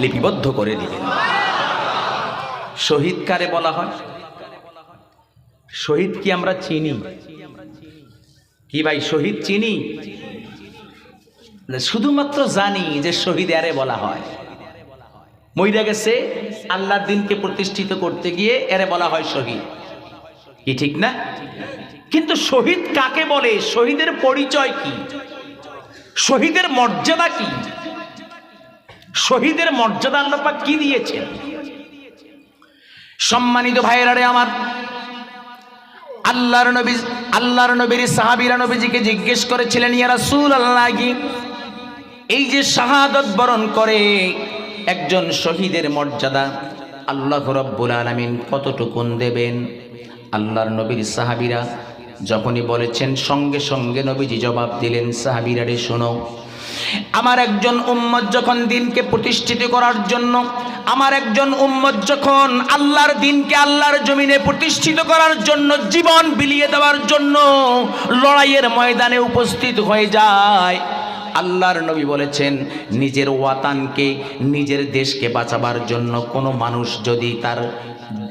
লিপিবদ্ধ করে দিবেন শহীদ কারে বলা হয়? শহীদ কি আমরা চিনি? কি ভাই, শহীদ চিনি? শুধুমাত্র জানি যে শহীদ আরে বলা হয়। মইরা গেছে, আল্লাহর দিনকে প্রতিষ্ঠিত করতে গিয়ে এরে বলা হয় শহীদ। কি ঠিক না? কিন্তু শহীদ কাকে বলে? শহীদের পরিচয় কি? শহীদের মর্যাদা কি? শহীদের মর্যাদা আল্লাহ কি দিয়েছেন? সম্মানিত ভাইয়েরারে আমার, আল্লাহর নবী, আল্লাহর নবীর সাহাবীরা নবীজিকে জিজ্ঞেস করেছিলেন, ইয়া সুল কি এই যে শাহাদত বরণ করে একজন শহীদের মর্যাদা, আল্লাহ রব্বুল আলামিন কতটুকুন দেবেন? আল্লাহর নবীর সাহাবীরা যখনই বলেছেন, সঙ্গে সঙ্গে নবীজি জবাব দিলেন, সাহাবীরা রে শোনো আমার একজন উম্মত যখন দিনকে প্রতিষ্ঠিত করার জন্য, আমার একজন উম্মত যখন আল্লাহর দিনকে আল্লাহর জমিনে প্রতিষ্ঠিত করার জন্য জীবন বিলিয়ে দেওয়ার জন্য লড়াইয়ের ময়দানে উপস্থিত হয়ে যায়, আল্লাহর নবী বলেছেন, নিজের ওয়াতানকে, নিজের দেশকে বাঁচাবার জন্য কোনো মানুষ যদি তার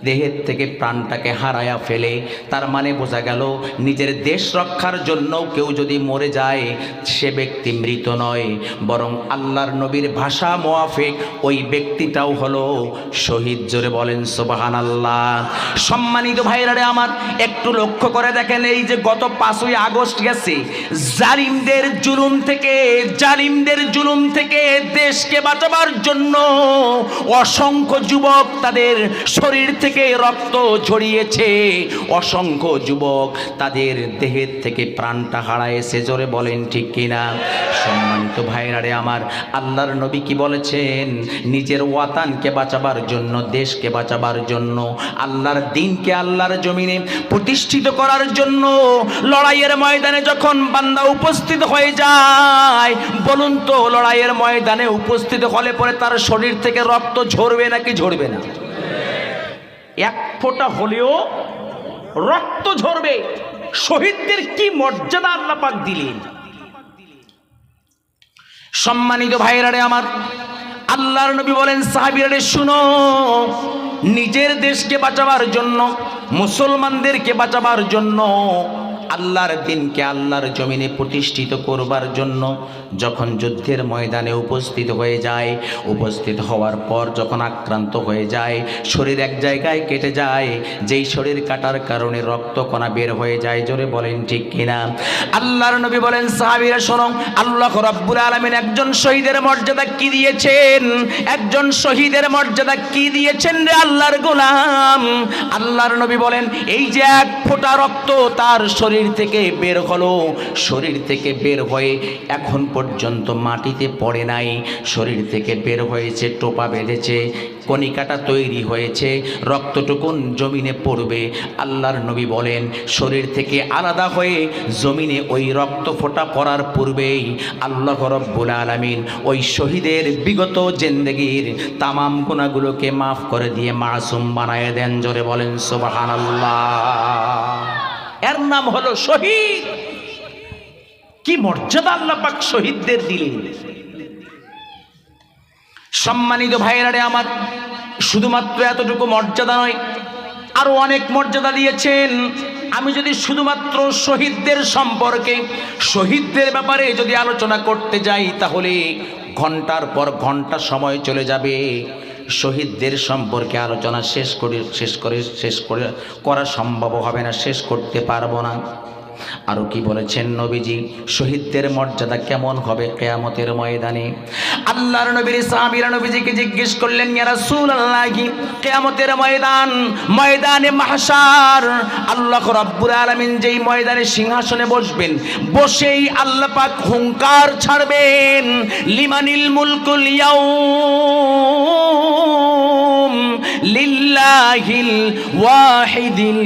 দেহের থেকে প্রাণটাকে হারায়া ফেলে। তার মানে বোঝা গেল, নিজের দেশ রক্ষার জন্য কেউ যদি মরে যায়, সে ব্যক্তি মৃত নয়। বরং আল্লাহর নবীর ভাষা মোয়াফেক, ওই ব্যক্তিটাও হলো শহীদ। জোরে বলেন সোবাহান আল্লাহ সম্মানিত ভাইরারে আমার, একটু লক্ষ্য করে দেখেন এই যে গত পাঁচই আগস্ট গেছে। জালিমদের জুলুম থেকে, জালিমদের জুলুম থেকে দেশকে বাঁচাবার জন্য অসংখ্য যুবক তাদের শরীর থেকে রক্ত ঝরিয়েছে। অসংখ্য যুবক তাদের দেহের থেকে প্রাণটা হারায়েছে জোরে বলেন, ঠিক কিনা সম্মানিত ভাইরারে আমার, আল্লাহর নবী কি বলেছেন? নিজের ওয়াতানকে বাঁচাবার জন্য, দেশকে বাঁচাবার জন্য, আল্লাহর দিনকে আল্লাহর জমিনে প্রতিষ্ঠিত করার জন্য লড়াইয়ের ময়দানে যখন বান্দা উপস্থিত হয়ে যায়, বলুন তো লড়াইয়ের ময়দানে উপস্থিত হলে পরে তার শরীর থেকে রক্ত ঝরবে নাকি ঝরবে না? এক ফোঁটা হলেও রক্ত ঝরবে। শহীদদের কি মর্যাদা আল্লাহ পাক দিলেন? সম্মানিত ভাইরা রে আমার, আল্লাহর নবী বলেন সাহাবিরা রে শুনো, নিজের দেশকে বাঁচাবার জন্য, মুসলমানদেরকে বাঁচাবার জন্য আল্লাহর দিনকে আল্লাহর জমিনে প্রতিষ্ঠিত করবার জন্য যখন যুদ্ধের ময়দানে উপস্থিত হয়ে যায়, উপস্থিত হওয়ার পর যখন আক্রান্ত হয়ে যায়, শরীর এক জায়গায় কেটে যায়, যেই শরীর কাটার কারণে রক্তকণা বের হয়ে যায়, জোরে বলেন ঠিক কিনা? আল্লাহর নবী বলেন, সাহাবীরা শোনো, আল্লাহ রাব্বুল আলামিন একজন শহীদের মর্যাদা কি দিয়েছেন? একজন শহীদের মর্যাদা কি দিয়েছেন রে আল্লাহর গোলাম? আল্লাহর নবী বলেন, এই যে এক ফোঁটা রক্ত তার শরীর থেকে বের হলো। শরীর থেকে বের হয়ে এখন পর্যন্ত মাটিতে পড়ে নাই। শরীর থেকে বের হয়েছে, টোপা বেঁধেছে, কণিকাটা তৈরি হয়েছে, রক্তটুকুন জমিনে পড়বে। আল্লাহর নবী বলেন, শরীর থেকে আলাদা হয়ে জমিনে ওই রক্ত ফোঁটা পড়ার পূর্বেই আল্লাহ রব্বুল আলামিন ওই শহীদের বিগত জেন্দেগির তামাম গুণাগুলোকে মাফ করে দিয়ে মাসুম বানায় দেন। জোরে বলেন সোবাহান এর নাম হলো শহীদ। কি মর্যাদা আল্লাহ পাক শহীদদের দিলেন? সম্মানিত ভাইয়েরারে আমার, শুধুমাত্র এতটুকু মর্যাদা নয়, আরও অনেক মর্যাদা দিয়েছেন। আমি যদি শুধুমাত্র শহীদদের সম্পর্কে, শহীদদের ব্যাপারে যদি আলোচনা করতে যাই, তাহলে ঘণ্টার পর ঘণ্টা সময় চলে যাবে। শহীদদের সম্পর্কে আলোচনা শেষ করে শেষ করে শেষ করে, করা সম্ভব হবে না, শেষ করতে পারব না। আরও কি বলেছেন নবীজি? শহীদদের মর্যাদা কেমন হবে কেয়ামতের ময়দানে? আল্লাহর নবীর সাহাবীরা নবীজিকে জিজ্ঞেস করলেন, ইয়া রাসূলুল্লাহ, কেয়ামতের ময়দান, ময়দানে মাহশার, আল্লাহ রাব্বুল আলামিন যেই ময়দানে সিংহাসনে বসবেন, বসেই আল্লাহ পাক হুঙ্কার ছাড়বেন, লিমানিল মুলকুল ইয়াউম লিল্লাহিল ওয়াহিদিল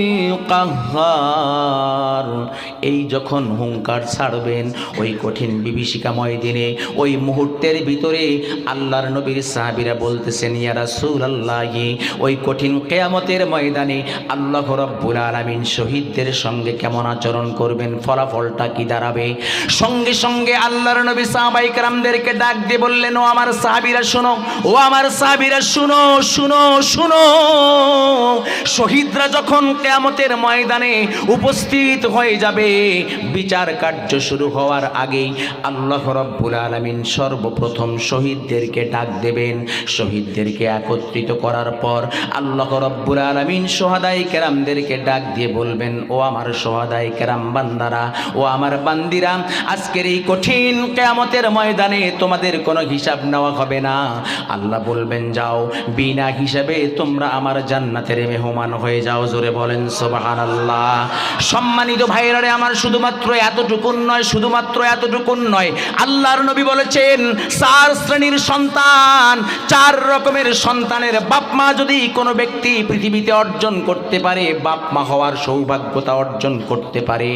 কাহ্হার এই যখন হুঙ্কার ছাড়বেন, ওই কঠিন বিভীষিকাময় দিনে, ওই মুহূর্তের ভিতরে আল্লাহর নবীর সাহাবিরা বলতেছেন ইয়ারা সুর আল্লাহ ওই কঠিন কেয়ামতের ময়দানে আল্লাহ রব্বুল আলমিন শহীদদের সঙ্গে কেমন আচরণ করবেন, ফলাফলটা কি দাঁড়াবে? সঙ্গে সঙ্গে আল্লাহর নবী সাহাবাইকারদেরকে ডাক দিয়ে বললেন, ও আমার সাহাবিরা, শোনো, ও আমার সাহাবিরা, শুনো শুনো শুনো। শহীদরা যখন কেয়ামতের ময়দানে উপস্থিত হয়ে যাবে। বিচার কার্য শুরু হওয়ার আগেই আল্লাহ রব্বুল আলামিন সর্বপ্রথম শহীদদেরকে ডাক দেবেন। শহীদদেরকে একত্রিত করার পর আল্লাহ রব্বুল আলামিন সোহাদাই কেরামদেরকে ডাক দিয়ে বলবেন, ও আমার সোহাদাই কেরাম বান্দারা, ও আমার বান্দিরা, আজকের এই কঠিন কেয়ামতের ময়দানে তোমাদের কোনো হিসাব নেওয়া হবে না। আল্লাহ বলবেন, যাও, বিনা হিসাবে তোমরা আমার জান্নাতের মেহমান হয়ে যাও। জোরে বলেন সোবাহান আল্লাহ সম্মানিত ভাইরারে আমার শুধুমাত্র এতটুকুন নয়, শুধুমাত্র এতটুকুন নয়। আল্লাহর নবী বলেছেন, চার শ্রেণির সন্তান, চার রকমের সন্তানের বাপ মা যদি কোনো ব্যক্তি পৃথিবীতে অর্জন করতে পারে, বাপ মা হওয়ার সৌভাগ্যতা অর্জন করতে পারে।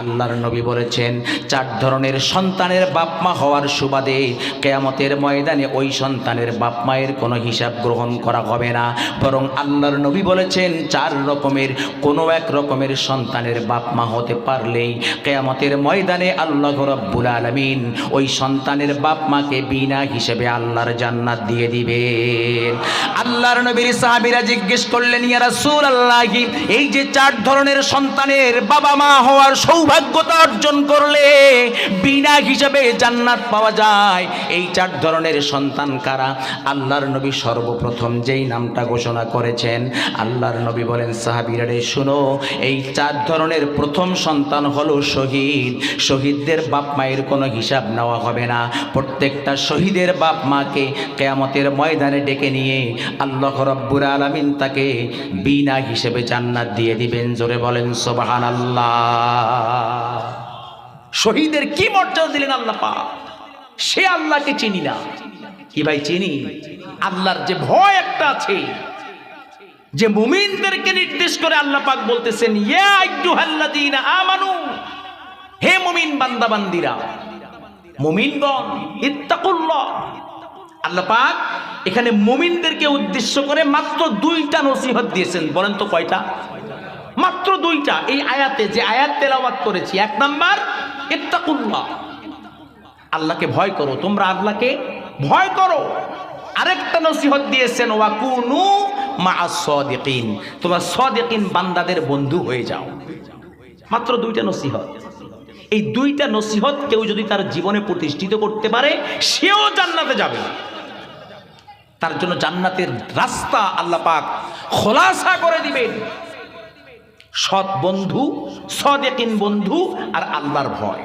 আল্লাহর নবী বলেছেন, চার ধরনের সন্তানের বাপ মা হওয়ার সুবাদে কেয়ামতের ময়দানে ওই সন্তানের বাপ মায়ের কোনো হিসাব গ্রহণ করা হবে না। বরং আল্লাহর নবী বলেছেন, চার রকমের, কোনো এক রকমের সন্তানের বাপ মা হতে পারলেই কেয়ামতের ময়দানে আল্লাহ রব্বুল আলমিন ওই সন্তানের বাপ মাকে বিনা হিসেবে আল্লাহর জান্নাত দিয়ে দিবেন। আল্লাহর নবীর সাহাবীরা জিজ্ঞেস করলেন, ইয়া রাসূলুল্লাহি, এই যে চার ধরনের সন্তানের বাবা মা হওয়ার সৌভাগ্যতা অর্জন করলে বিনা হিসাবে জান্নাত পাওয়া যায়, এই চার ধরনের সন্তান কারা? আল্লাহর নবী সর্বপ্রথম যেই নামটা ঘোষণা করেছেন, আল্লাহর নবী বলেন, সাহাবীরা রে, শুনো, এই চার ধরনের প্রথম সন্তান হলো শহীদ। শহীদদের বাপ মায়ের কোনো হিসাব নেওয়া হবে না। প্রত্যেকটা শহীদের বাপ মাকে কেয়ামতের ময়দানে ডেকে নিয়ে আল্লাহ রব্বুর আলামিন তাকে বিনা হিসেবে জান্নাত দিয়ে দিবেন। জোরে বলেন সোবাহান আল্লাহ শহীদের কি মর্যাদা দিলেন আল্লাহ পা সে আল্লাহকে চিনি না। কি ভাই, চিনি? আল্লাহর যে ভয় একটা আছে যে মুমিনদেরকে নির্দেশ করে আল্লাহ পাক বলতেছেন আমানু, হে মুমিন বান্দা বান্দিরা মুমিনগণ, ইত্তাকুল্লাহ। আল্লাহ পাক এখানে মুমিনদেরকে উদ্দেশ্য করে মাত্র দুইটা নসিহত দিয়েছেন। বলেন তো কয়টা? মাত্র দুইটা। এই আয়াতে যে আয়াত তেলাওয়াত করেছি, এক নাম্বার, ইত্তাকুল্লাহ। আল্লাহকে ভয় করো, তোমরা আল্লাহকে ভয় করো। আরেকটা নসিহত দিয়েছেন, ওয়াকুনু মা সদিকিন। তোমরা সদিকিন বান্দাদের বন্ধু হয়ে যাও। মাত্র দুইটা নসিহত। এই দুইটা নসিহত কেউ যদি তার জীবনে প্রতিষ্ঠিত করতে পারে, সেও জান্নাতে যাবে। তার জন্য জান্নাতের রাস্তা আল্লাহ পাক খোলাসা করে দিবেন। সৎ বন্ধু, সদেকিন বন্ধু আর আল্লাহর ভয়।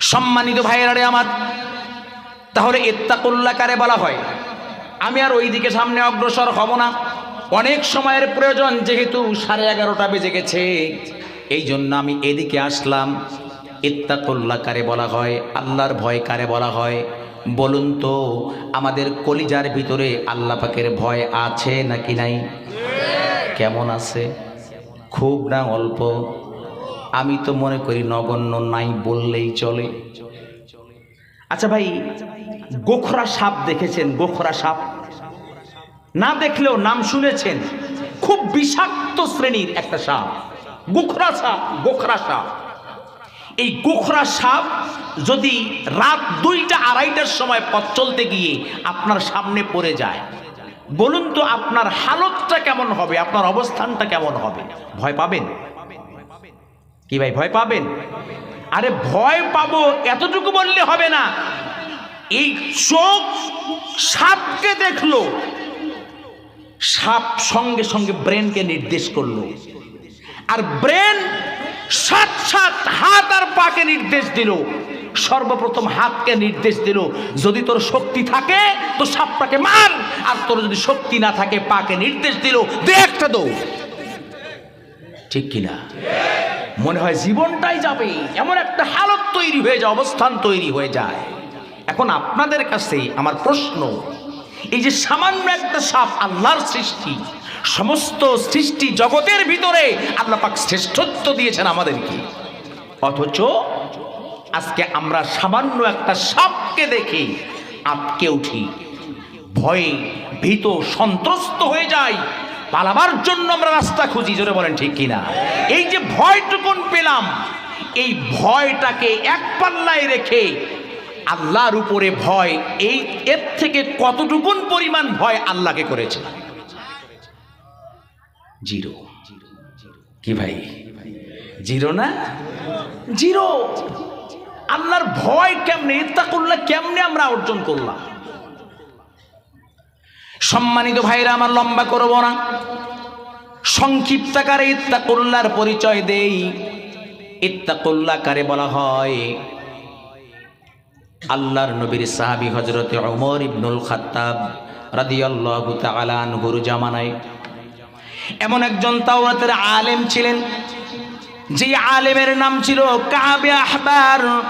সম্মানিত ভাইয়েরারে আমার তাহলে এত্তাকুল্লা কারে বলা হয়? আমি আর ওই দিকে সামনে অগ্রসর হব না। অনেক সময়ের প্রয়োজন, যেহেতু সাড়ে এগারোটা বেজে গেছে। এই জন্য আমি এদিকে আসলাম। ইত্তাকুল্লা কারে বলা হয়, আল্লাহর ভয় কারে বলা হয়? বলুন তো, আমাদের কলিজার ভিতরে আল্লাহ পাকের ভয় আছে নাকি নাই? কেমন আছে? খুব না অল্প? আমি তো মনে করি নগণ্য নাই বললেই চলে। আচ্ছা ভাই, গোখরা সাপ দেখেছেন? গোখরা সাপ? না দেখলেও নাম শুনেছেন? খুব বিষাক্ত শ্রেণির একটা সাপ। গোখরা সাপ গোখরা সাপ। এই গোখরা সাপ যদি রাত দুইটা আড়াইটার সময় পথ চলতে গিয়ে আপনার সামনে পড়ে যায়, বলুন তো আপনার হালতটা কেমন হবে? আপনার অবস্থানটা কেমন হবে? ভয় পাবেন? কি ভাই, ভয় পাবেন? আরে ভয় পাবো এতটুকু বললে হবে না। এই চোখ সাপকে দেখল। সাপ সঙ্গে সঙ্গে ব্রেনকে নির্দেশ করল। আর ব্রেন সাত সাত হাত আর পাকে নির্দেশ দিল। সর্বপ্রথম হাতকে নির্দেশ দিল, যদি তোর শক্তি থাকে, তো সাপটাকে মার। আর তোর যদি শক্তি না থাকে, পাকে নির্দেশ দিল। দে একটা ঠিক কিনা? মনে হয় জীবনটাই যাবে, এমন একটা হালত তৈরি হয়ে যায়, অবস্থান তৈরি হয়ে যায়। এখন আপনাদের কাছে আমার প্রশ্ন, এই যে সামান্য একটা সাপ আল্লাহর সৃষ্টি, সমস্ত সৃষ্টি জগতের ভিতরে আল্লাহ পাক শ্রেষ্ঠত্ব দিয়েছেন আমাদেরকে। অথচ আজকে আমরা সামান্য একটা সাপকে দেখি আটকে উঠি, ভয়ে ভীত, সন্ত্রস্ত হয়ে যাই পালাবার জন্য আমরা রাস্তা খুঁজি, জোরে বলেন ঠিক কিনা? এই যে ভয়টুকুন পেলাম, এই ভয়টাকে এক পাল্লায় রেখে আল্লাহর উপরে ভয়, এই এর থেকে কতটুকুন পরিমাণ ভয় আল্লাহকে করেছে? জিরো। কি ভাই? জিরো না? জিরো। আল্লাহর ভয় কেমনে ইত্তা করলে কেমনে আমরা অর্জন করলাম? সম্মানিত ভাইরা, আমার লম্বা করব না। সংক্ষিপ্তাকারে ইত্তাকুল্লার পরিচয় দেই। ইত্তাকুল্লাকারে বলা হয়? আল্লাহর নবীর সাহাবী হজরতে ওমর ইবনুল খাত্তাব রাদিয়াল্লাহু তাআলা আনহুর জামানায়। এমন একজন তাওরাতের আলেম ছিলেন যে আলেমের নাম ছিল কাবে আহবার,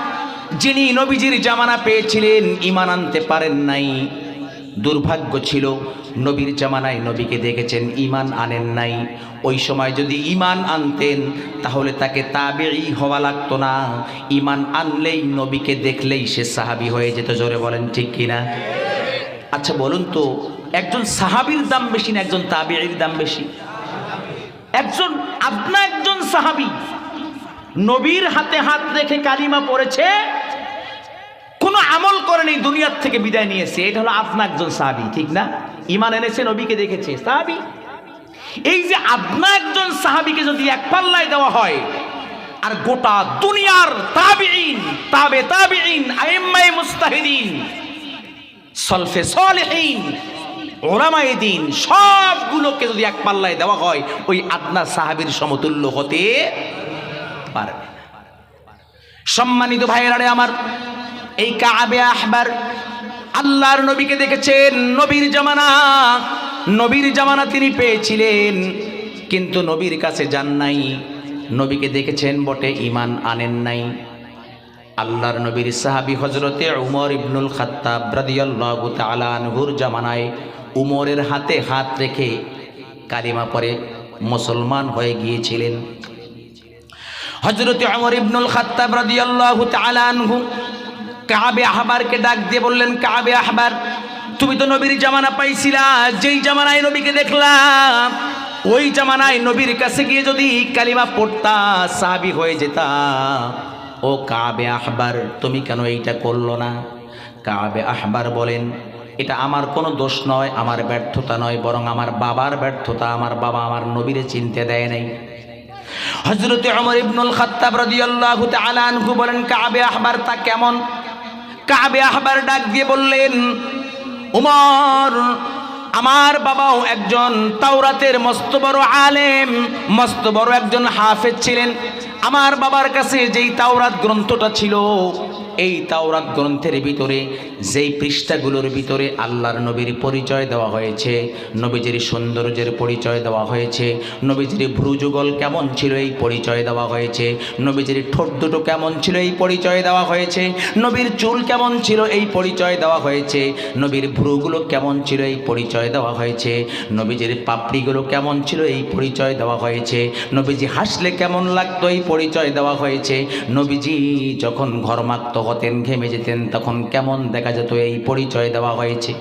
যিনি নবীজির জামানা পেয়েছিলেন ইমান আনতে পারেন নাই। দুর্ভাগ্য ছিল। নবীর জামানায় নবীকে দেখেছেন ইমান আনেন নাই। ওই সময় যদি ইমান আনতেন, তাহলে তাকে তাবেই হওয়া লাগতো না। ইমান আনলেই নবীকে দেখলেই সে সাহাবি হয়ে যেত, জোরে বলেন ঠিক কিনা আচ্ছা বলুন তো, একজন সাহাবির দাম বেশি না একজন তাবেইর দাম বেশি? একজন, আপনা একজন সাহাবি, নবীর হাতে হাত রেখে কালিমা পড়েছে কোনো আমল করেনি, দুনিয়ার থেকে বিদায় নিয়েছে। এটা হলো আপনা একজন সাহাবি, ঠিক না? ইমান এনেছে, নবীকে দেখেছে, সাহাবি। এই যে আপনা একজন সাহাবিকে যদি এক পাল্লায় দেওয়া হয়, আর গোটা দুনিয়ার তাবিঈন, তাবে তাবিঈন, আইম্মায়ে মুস্তাহিদিন, সলফে সলেহীন, ওলামায়ে দিন, সবগুলোকে যদি এক পাল্লায় দেওয়া হয়, ওই আদনা সাহাবীর সমতুল্য হতে পারবে। সম্মানিত ভাইয়েরারে আমার এই কাবে আহবার আল্লাহর নবীকে দেখেছেন, নবীর জামানা। নবীর জামানা তিনি পেয়েছিলেন, কিন্তু নবীর কাছে যান নাই। নবীকে দেখেছেন, বটে ইমান আনেন নাই। আল্লাহর নবীর সাহাবি হজরতে উমর ইবনুল খাত্তাব রাদিয়াল্লাহু তাআলা আনহুর জামানায় উমরের হাতে হাত রেখে কালিমা পরে মুসলমান হয়ে গিয়েছিলেন। হজরতে উমর ইবনুল খাত্তাব রাদিয়াল্লাহু তাআলা আনহু কাবে আহবারকে ডাক দিয়ে বললেন, কাবে আহবার, তুমি তো নবীর জামানা পাইছিলা, যেই জামানায় নবীকে দেখলাম, ওই জামানায় নবীর কাছে গিয়ে যদি কালিমা পড়তা, সাহাবি হয়ে যেতা। ও কাবে আহবার, তুমি কেন এইটা করল না? কাবে আহবার বলেন, এটা আমার কোনো দোষ নয়, আমার ব্যর্থতা নয়, বরং আমার বাবার ব্যর্থতা, আমার বাবা আমার নবীরে চিনতে দেয় নাই। হজরতে অমর ইবনুল খাত্তাব রাদিয়াল্লাহু তাআলা আনহু বলেন, কাবে আহবার তা কেমন? কাবে আহবার ডাক দিয়ে বললেন, উমর, আমার বাবাও একজন তাওরাতের মস্ত বড় আলেম, মস্ত বড় একজন হাফেজ ছিলেন। আমার বাবার কাছে যেই তাওরাত গ্রন্থটা ছিল এই তাওরাত গ্রন্থের ভিতরে, যেই পৃষ্ঠাগুলোর ভিতরে আল্লাহর নবীর পরিচয় দেওয়া হয়েছে, নবীজির সৌন্দর্যের পরিচয় দেওয়া হয়েছে, নবীজির ভ্রুযুগল কেমন ছিল এই পরিচয় দেওয়া হয়েছে, নবীজির ঠোঁট দুটো কেমন ছিল এই পরিচয় দেওয়া হয়েছে, নবীর চুল কেমন ছিল এই পরিচয় দেওয়া হয়েছে, নবীর ভ্রুগুলো কেমন ছিল এই পরিচয় দেওয়া হয়েছে, নবীজির পাপড়িগুলো কেমন ছিল এই পরিচয় দেওয়া হয়েছে, নবীজি হাসলে কেমন লাগতো এই পরিচয় দেওয়া হয়েছে, নবীজি যখন ঘরমাক্ত হতেন ঘেমে যেতেন তখন কেমন দেখা যেত এই পরিচয় দেওয়া হয়েছে।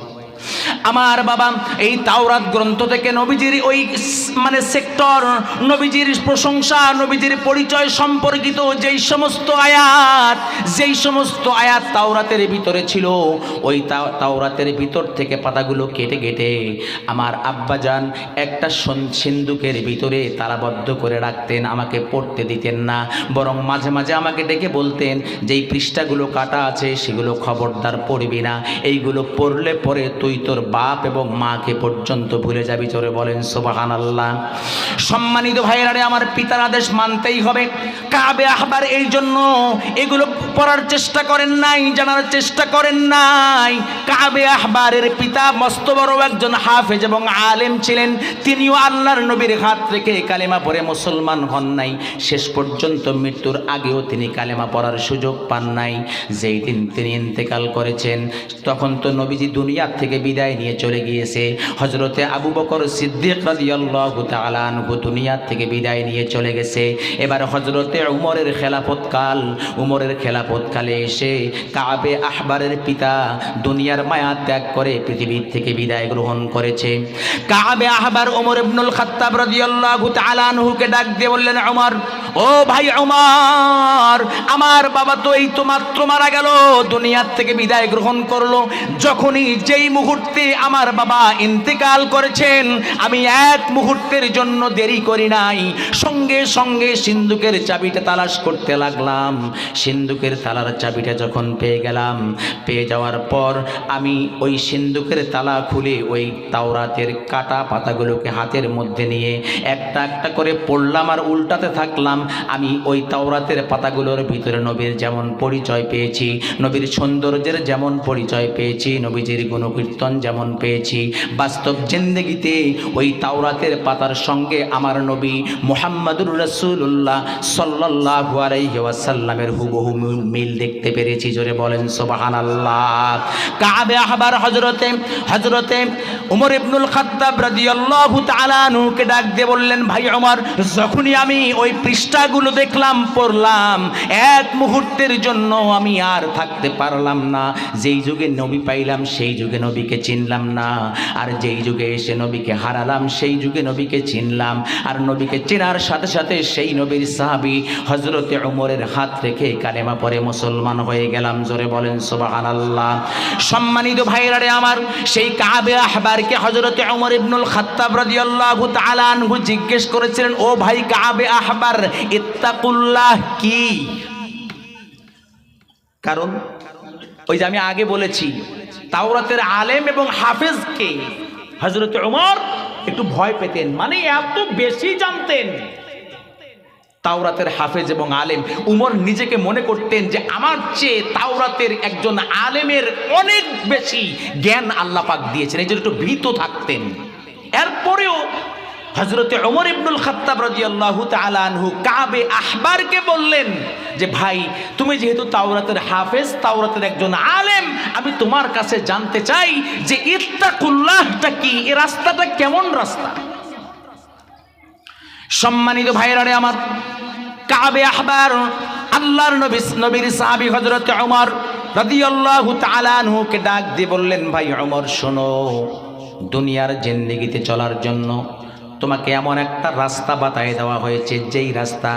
আমার বাবা, এই তাওরাত গ্রন্থ থেকে নবীজির ওই মানে সেক্টর, নবীজির প্রশংসা, নবীজির পরিচয় সম্পর্কিত যেই সমস্ত আয়াত, যেই সমস্ত আয়াত তাওরাতের ভিতরে ছিল, ওই তা- তাওরাতের ভিতর থেকে পাতাগুলো কেটে কেটে আমার আব্বাজান একটা সন- সিন্দুকের ভিতরে তালাবদ্ধ করে রাখতেন, আমাকে পড়তে দিতেন না। বরং মাঝে মাঝে আমাকে ডেকে বলতেন, যেই পৃষ্ঠাগুলো কাটা আছে সেগুলো খবরদার পড়বি না। এইগুলো পড়লে পরে তুই তোর বাপ এবং মাকে পর্যন্ত ভুলে যাবি। চলে বলেন সোবাহান আল্লাহ সম্মানিত ভাইয়েরারে আমার পিতার আদেশ মানতেই হবে। কাবে আহবার এই জন্য এগুলো পড়ার চেষ্টা করেন নাই, জানার চেষ্টা করেন নাই। কাবে আহবারের পিতা মস্ত বড় একজন হাফেজ এবং আলেম ছিলেন। তিনিও আল্লাহর নবীর হাত রেখে কালেমা পড়ে মুসলমান হন নাই। শেষ পর্যন্ত মৃত্যুর আগেও তিনি কালেমা পড়ার সুযোগ পান নাই। যেই দিন তিনি ইন্তেকাল করেছেন, তখন তো নবীজি দুনিয়ার থেকে বিদায় নিয়ে চলে গিয়েছে। হজরতে আবু বকর সিদ্দিক দুনিয়ার থেকে বিদায় নিয়ে চলে গেছে। এবার হজরতে উমরের খেলাফতকাল, উমরের খেলাফতকালে এসে কাবে আহবারের পিতা দুনিয়ার মায়া ত্যাগ করে পৃথিবীর থেকে বিদায় গ্রহণ করেছে। কাবে আহবার ওমর ইবনুল খাত্তাব রাদিয়াল্লাহু ডাক দিয়ে বললেন ওমর ও ভাই ওমর আমার বাবা তো এই তো মাত্র মারা গেল। দুনিয়ার থেকে বিদায় গ্রহণ করল। যখনই যেই মুহূর্তে আমার বাবা ইন্তেকাল করেছেন। আমি এক মুহূর্তের জন্য দেরি করি নাই। সঙ্গে সঙ্গে সিন্ধুকের চাবিটা তালাশ করতে লাগলাম। সিন্ধুকের তালার চাবিটা যখন পেয়ে গেলাম, পেয়ে যাওয়ার পর আমি ওই সিন্ধুকের তালা খুলে ওই তাওরাতের কাটা পাতাগুলোকে হাতের মধ্যে নিয়ে একটা একটা করে পড়লাম আর উল্টাতে থাকলাম। আমি ওই তাওরাতের পাতাগুলোর ভিতরে নবীর যেমন পরিচয় পেয়েছি, নবীর সৌন্দর্যের যেমন পরিচয় পেয়েছি, নবীজির গুণকীর্তন যেমন পেয়েছি। বাস্তব জিন্দগিতে ওই তাওরাতের পাতার সঙ্গে আমার নবী মোহাম্মদুর রসুল্লাহ সাল্লাহ আলাইহি ওয়াসাল্লামের হুবহু মিল দেখতে পেরেছি। জোরে বলেন সোবাহান আল্লাহ কাবে আহবার হজরতে হজরতে উমর ইবনুল খাত্তাব রাদিয়াল্লাহু ডাক দিয়ে বললেন, ভাই ওমর যখনই আমি ওই পৃষ্ঠাগুলো দেখলাম, পড়লাম, এক মুহূর্তের জন্য আমি আর থাকতে পারলাম না। যেই যুগে নবী পাইলাম, সেই যুগে নবীকে চিনলাম না। আর যেই যুগে এসে নবীকে হারালাম, সেই যুগে নবীকে চিনলাম। আর নবীকে চেনার সাথে সাথে সেই নবীর সাহাবি হজরতে ওমরের হাত রেখে কালেমা পরে মুসলমান হয়ে গেলাম। জোরে বলেন সুবাহান আল্লাহ সম্মানিত ভাইরারে আমার, সেই কাবে আহবারকে হজরতে ওমর ইবনুল খাত্তাব রাদিয়াল্লাহু তাআলা আনহু জিজ্ঞেস করেছিলেন, ও ভাই কাবে আহবার, ইত্তাকুল্লাহ কি? কারণ, ওই যে আমি আগে বলেছি তাওরাতের আলেম এবং হাফেজকে হজরত ওমর একটু ভয় পেতেন। মানে এত বেশি জানতেন। তাওরাতের হাফেজ এবং আলেম। উমর নিজেকে মনে করতেন যে আমার চেয়ে তাওরাতের একজন আলেমের অনেক বেশি জ্ঞান আল্লাহ পাক দিয়েছেন। এই জন্য একটু ভীত থাকতেন। এরপরেও হজরতে ওমর ইবনুল খাত্তাব রাদিয়াল্লাহু তাআলা আনহু কাবে আহবারকে বললেন যে, ভাই, তুমি যেহেতু তাওরাতের হাফেজ, তাওরাতের একজন আলেম, আমি তোমার কাছে জানতে চাই যে, ইত্তাকুল্লাহটা কি? এ রাস্তাটা কেমন রাস্তা? সম্মানিত ভাইরারে আমার, কাবে আহবার, আল্লাহর নবী, নবীর সাহাবী হযরত ওমর রাদিয়াল্লাহু তাআলা আনহুকে ডাক দিয়ে বললেন, ভাই, ওমর, শোনো, দুনিয়ার জিন্দেগিতে চলার জন্য তোমাকে এমন একটা রাস্তা বাতায় দেওয়া হয়েছে, যেই রাস্তা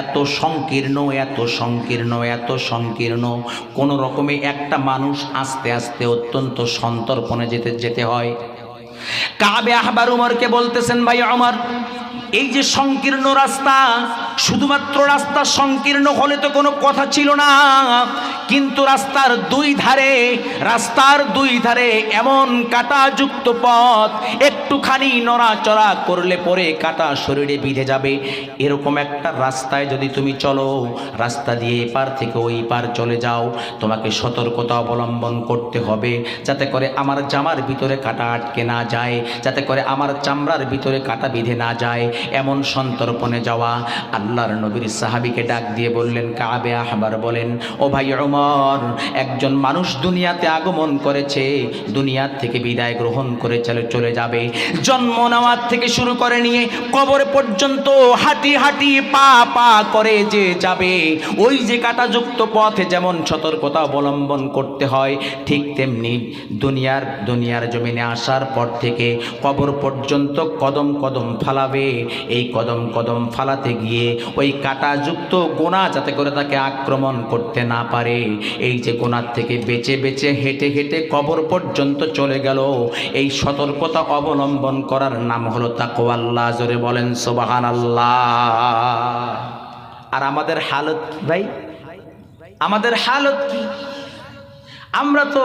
এত সংকীর্ণ এত সংকীর্ণ এত সংকীর্ণ। কোনো রকমে একটা মানুষ আস্তে আস্তে অত্যন্ত সন্তর্পণে যেতে যেতে হয়। কাবে আহবার উমরকে বলতেছেন, ভাই অমর এই যে সংকীর্ণ রাস্তা শুধুমাত্র রাস্তা সংকীর্ণ হলে তো কোনো কথা ছিল না। কিন্তু রাস্তার দুই ধারে, রাস্তার দুই ধারে এমন কাটাযুক্ত পথ, একটুখানি নড়াচড়া করলে পরে কাটা শরীরে বিঁধে যাবে। এরকম একটা রাস্তায় যদি তুমি চলো, রাস্তা দিয়ে এপার থেকে ওই পার চলে যাও, তোমাকে সতর্কতা অবলম্বন করতে হবে যাতে করে আমার জামার ভিতরে কাটা আটকে না যায়, যাতে করে আমার চামড়ার ভিতরে কাটা বিধে না যায়। এমন সন্তর্পণে যাওয়া আল্লাহর নবীর সাহাবিকে ডাক দিয়ে বললেন, কাবে আহবার বলেন, ও ভাই ওমর একজন মানুষ দুনিয়াতে আগমন করেছে, দুনিয়ার থেকে বিদায় গ্রহণ করে চলে চলে যাবে। জন্ম নেওয়ার থেকে শুরু করে নিয়ে কবর পর্যন্ত হাঁটি হাঁটি, পা পা করে যে যাবে। ওই যে কাটাযুক্ত পথে যেমন সতর্কতা অবলম্বন করতে হয়, ঠিক তেমনি দুনিয়ার দুনিয়ার জমিনে আসার পর থেকে কবর পর্যন্ত কদম কদম ফালাবে। এই কদম কদম ফালাতে গিয়ে ওই কাটাযুক্ত গোনা যাতে করে তাকে আক্রমণ করতে না পারে। এই যে গোনার থেকে বেঁচে বেঁচে হেঁটে হেঁটে কবর পর্যন্ত চলে গেল। এই সতর্কতা অবলম্বন করার নাম হলো তাকওয়াল্লাহ। জোরে বলেন সোবাহান আল্লাহ আর আমাদের হালত ভাই? আমাদের হালত কি? আমরা তো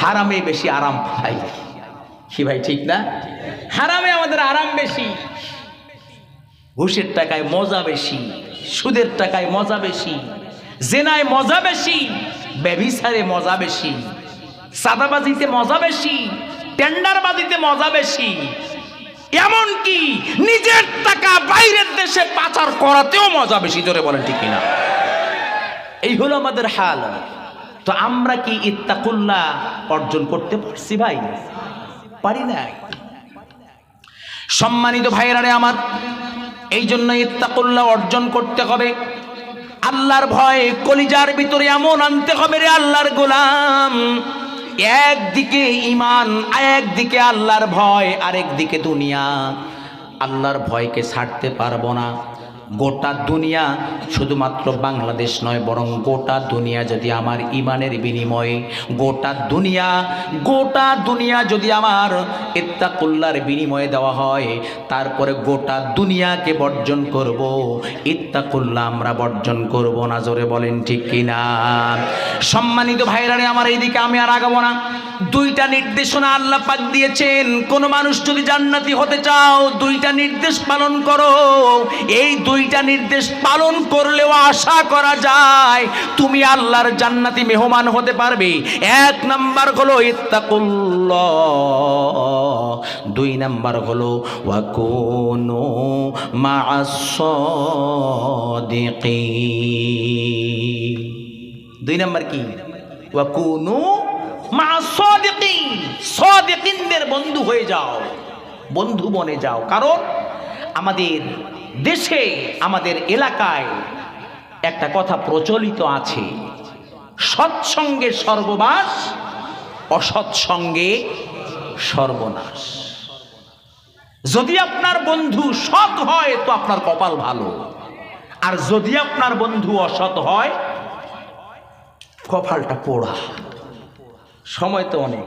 হারামে বেশি আরাম পাই। কি ভাই, ঠিক না? হারামে আমাদের আরাম বেশি। ঘুষের টাকায় মজা বেশি, সুদের টাকায় মজা বেশি, জেনায় মজা বেশি ব্যভিচারে মজা বেশি, সাদাবাজিতে মজা বেশি, টেন্ডারবাজিতে মজা বেশি। এমনকি নিজের টাকা বাইরের দেশে পাচার করাতেও মজা বেশি, জোরে বলেন ঠিক কিনা? এই হলো আমাদের হাল। তো আমরা কি ইত্তাকুল্লাহ অর্জন করতে পারছি ভাই? পারি না সম্মানিত ভাইয়েরারে আমার এই জন্য ইত্তাকুল্লাহ অর্জন করতে হবে। আল্লাহর ভয় কলিজার ভিতরে এমন আনতে হবে রে আল্লাহর গোলাম। একদিকে ইমান একদিকে আল্লাহর ভয় আরেক দিকে দুনিয়া। আল্লাহর ভয়কে ছাড়তে পারব না। গোটা দুনিয়া শুধুমাত্র বাংলাদেশ নয়, বরং গোটা দুনিয়া যদি আমার ইমানের বিনিময়ে, গোটা দুনিয়া গোটা দুনিয়া যদি আমার ইত্তাকুল্লার বিনিময়ে দেওয়া হয়, তারপরে গোটা দুনিয়াকে বর্জন করব। ইত্তাকুল্লাহ আমরা বর্জন করব না, জোরে বলেন ঠিক কিনা? সম্মানিত ভাইরারে, আমার এইদিকে আমি আর আগাবো না। দুইটা নির্দেশনা আল্লাহ পাক দিয়েছেন। কোন মানুষ যদি জান্নাতি হতে চাও, দুইটা নির্দেশ পালন করো। এই দুইটা নির্দেশ পালন করলেও আশা করা যায় তুমি আল্লাহর জান্নাতি মেহমান হতে পারবে। এক নাম্বার হলো ইত্তাকুল্লাহ। দুই নাম্বার হলো ওয়াকুনু মা'আস-সাদিকিন। দুই নাম্বার কি? ওয়াকুনু মা সাদিকিন সাদিকিনদের বন্ধু হয়ে যাও। বন্ধু বনে যাও। কারণ আমাদের দেশে, আমাদের এলাকায় একটা কথা প্রচলিত আছে। সৎসঙ্গে সর্ববাস, অসৎসঙ্গে সর্বনাশ। যদি আপনার বন্ধু সৎ হয়, তো আপনার কপাল ভালো। আর যদি আপনার বন্ধু অসৎ হয়, কপালটা পোড়া। সময় তো অনেক।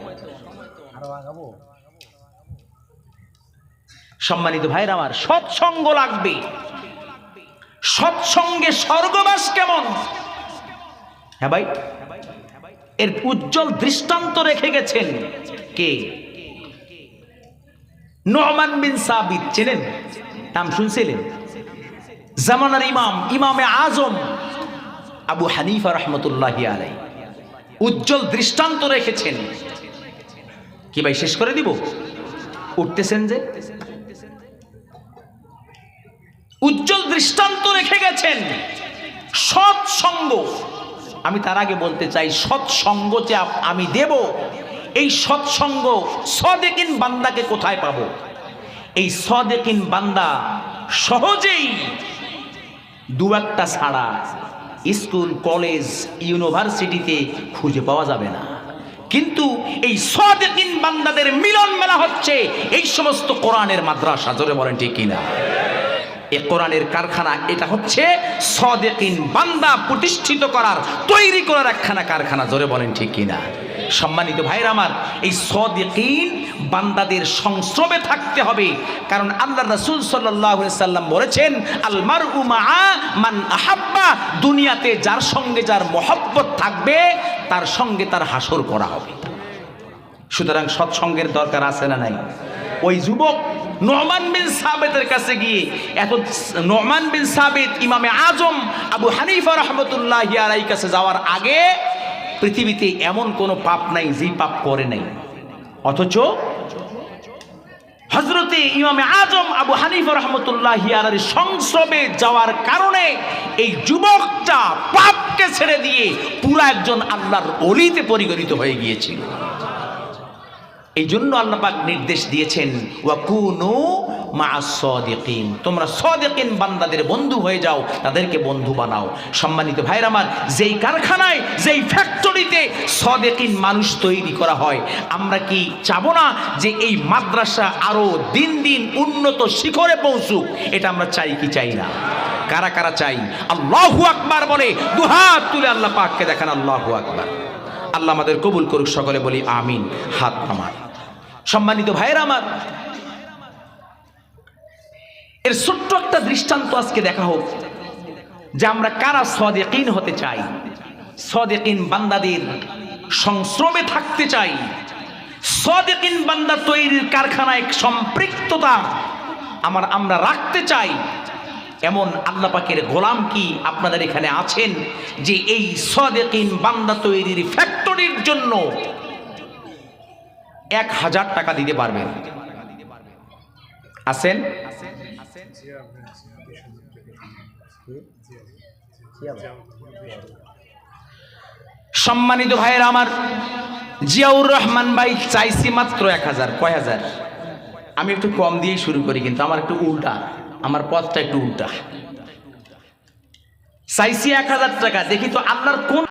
সম্মানিত ভাইরা আমার সৎসঙ্গ লাগবে। সৎসঙ্গে স্বর্গবাস কেমন? হ্যাঁ ভাই, এর উজ্জ্বল দৃষ্টান্ত রেখে গেছেন কে? নোমান বিন সাবিত, চেনেন? নাম শুনছিলেন? জামানার ইমাম, ইমামে আজম আবু হানিফা রহমতুল্লাহ আলাই উজ্জ্বল দৃষ্টান্ত রেখেছেন। কি ভাই, শেষ করে দিব? উঠতেছেন যে? উজ্জ্বল দৃষ্টান্ত রেখে গেছেন। সৎসঙ্গ আমি তার আগে বলতে চাই সৎসঙ্গ যে আমি দেব, এই সৎসঙ্গ সদেকিন বান্দাকে কোথায় পাব? এই সদেকিন বান্দা সহজেই দু একটা ছাড়া স্কুল, কলেজ, ইউনিভার্সিটিতে খুঁজে পাওয়া যাবে না। কিন্তু এই সদেকিন বান্দাদের মিলন মেলা হচ্ছে, এই সমস্ত কোরআনের মাদ্রাসা, জোরে বলেন ঠিক কিনা? এ কোরআনের কারখানা, এটা হচ্ছে সদেকিন বান্দা প্রতিষ্ঠিত করার, তৈরি করার একখানা কারখানা, জোরে বলেন ঠিক কিনা? সম্মানিত ভাইরা আমার, এই সদেকিন বান্দাদের সংশ্রমে থাকতে হবে, কারণ আল্লাহ রাসূল সাল্লাম বলেছেন, আল মারউ মাআ মান আহাব্বা, দুনিয়াতে যার সঙ্গে যার মহব্বত থাকবে, তার সঙ্গে তার হাসর করা হবে। সুতরাং সৎসঙ্গের দরকার আছে না নাই? ওই যুবক নোমান বিন সাবেতের কাছে গিয়ে এত নোমান বিন সাবেত ইমামে আজম আবু হানিফা রহমতুল্লাহ আলাই কাছে যাওয়ার আগে পৃথিবীতে এমন কোনো পাপ নাই যে পাপ করে নাই। অথচ হজরতে ইমামে আজম আবু হানিফা রহমতুল্লাহ হিয়ারের সংস্রবে যাওয়ার কারণে এই যুবকটা পাপকে ছেড়ে দিয়ে পুরা একজন আল্লাহর অলিতে পরিগণিত হয়ে গিয়েছিল। এই জন্য আল্লাহ পাক নির্দেশ দিয়েছেন, ওয়াকুনু মা সদিকিন। তোমরা সদিকিন বান্দাদের বন্ধু হয়ে যাও, তাদেরকে বন্ধু বানাও। সম্মানিত ভাইরা আমার, যেই কারখানায়, যেই ফ্যাক্টরিতে সদিকিন মানুষ তৈরি করা হয়, আমরা কি চাবো না যে এই মাদ্রাসা আরও দিন দিন উন্নত শিখরে পৌঁছুক? এটা আমরা চাই কি চাই না? কারা কারা চাই? আল্লাহু আকবার বলে, দুহাত তুলে আল্লাহ পাককে দেখান, আল্লাহু আকবার। আল্লাহ আমাদের কবুল করুক, সকলে বলি আমিন। হাত আমার সম্মানিত ভাইয়েরা আমার, এর ছোট্ট একটা দৃষ্টান্ত আজকে দেখা হোক, যে আমরা কারা সদেকিন হতে চাই? সদেকিন বান্দাদের সংশ্রমে থাকতে চাই। সদেকিন বান্দা তৈরির কারখানায় সম্পৃক্ততা আমার আমরা রাখতে চাই। এমন আল্লাহ পাকের গোলাম কি আপনাদের এখানে আছেন যে এই সদেকিন বান্দা তৈরির ফ্যাক্টরির জন্য এক হাজার টাকা দিতে পারবেন? আছেন? সম্মানিত ভাইয়ের আমার জিয়াউর রহমান ভাই চাইছি মাত্র এক হাজার। কয় হাজার? আমি একটু কম দিয়ে শুরু করি, কিন্তু আমার একটু উল্টা। আমার পথটা একটু উল্টা। চাইছি এক হাজার টাকা দেখি তো আপনার কোন